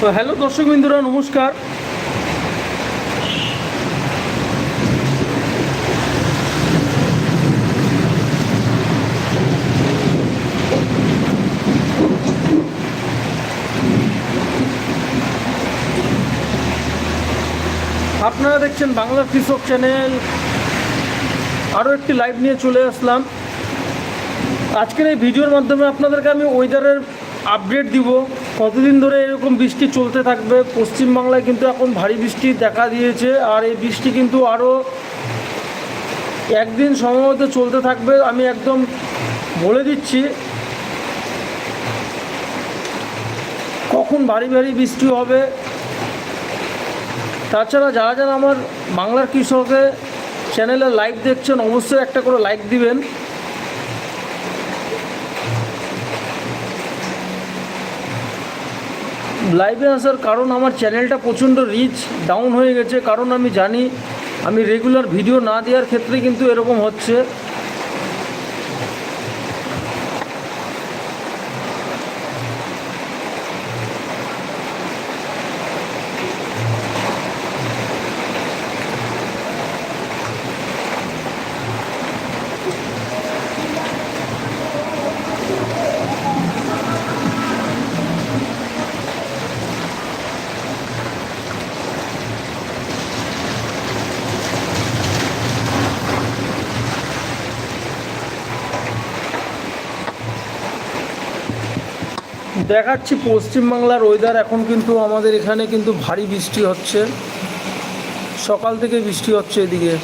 তো হ্যালো দর্শক বিন্দুরা, নমস্কার। আপনারা দেখছেন বাংলা কৃষক চ্যানেল। আরও একটি লাইভ নিয়ে চলে আসলাম। আজকের এই ভিডিওর মাধ্যমে আপনাদেরকে আমি ওয়েদারের আপডেট দিব। কতদিন ধরে এরকম বৃষ্টি চলতে থাকবে? পশ্চিমবাংলায় কিন্তু এখন ভারী বৃষ্টি দেখা দিয়েছে আর এই বৃষ্টি কিন্তু আরও একদিন সম্ভবত চলতে থাকবে। আমি একদম বলে দিচ্ছি, কখন ভারী ভারী বৃষ্টি হবে? তাছাড়া যারা যারা আমার বাংলার কৃষকে চ্যানেলে লাইভ দেখছেন, অবশ্যই একটা করে লাইক দিবেন। লাইভে আসার কারণ আমার চ্যানেলটা প্রচণ্ড রিচ ডাউন হয়ে গেছে। কারণ আমি জানি, আমি রেগুলার ভিডিও না দেওয়ার ক্ষেত্রে কিন্তু এরকম হচ্ছে। দেখাচ্ছি পশ্চিমবাংলার ওয়েদার এখন কিন্তু আমাদের এখানে কিন্তু ভারী বৃষ্টি হচ্ছে। সকাল থেকে বৃষ্টি হচ্ছে এদিকে।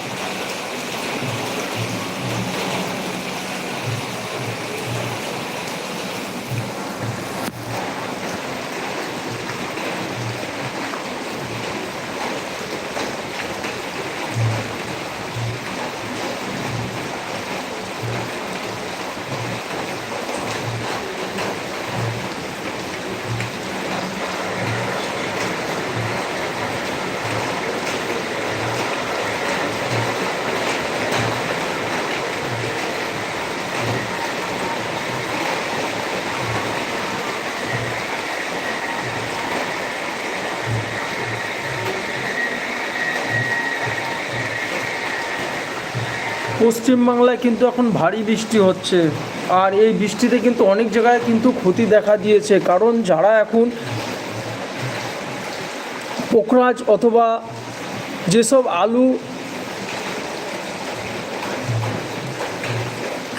পশ্চিমবাংলায় কিন্তু এখন ভারী বৃষ্টি হচ্ছে। আর এই বৃষ্টিতে কিন্তু অনেক জায়গায় কিন্তু ক্ষতি দেখা দিয়েছে। কারণ যারা এখন পোখরাজ অথবা যেসব আলু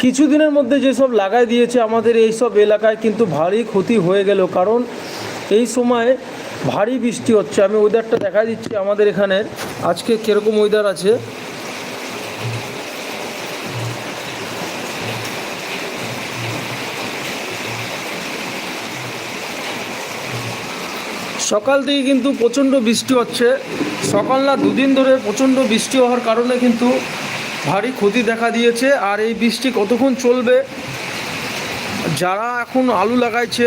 কিছুদিনের মধ্যে যেসব লাগাই দিয়েছে আমাদের এই সব এলাকায় কিন্তু ভারী ক্ষতি হয়ে গেল। কারণ এই সময় ভারী বৃষ্টি হচ্ছে। আমি ওয়েদারটা দেখা দিচ্ছি আমাদের এখানে। আজকে কীরকম ওয়েদার আছে? সকাল থেকে কিন্তু প্রচণ্ড বৃষ্টি হচ্ছে। সকাল না দুদিন ধরে প্রচণ্ড বৃষ্টি হওয়ার কারণে কিন্তু ভারী ক্ষতি দেখা দিয়েছে। আর এই বৃষ্টি কতক্ষণ চলবে, যারা এখন আলু লাগাইছে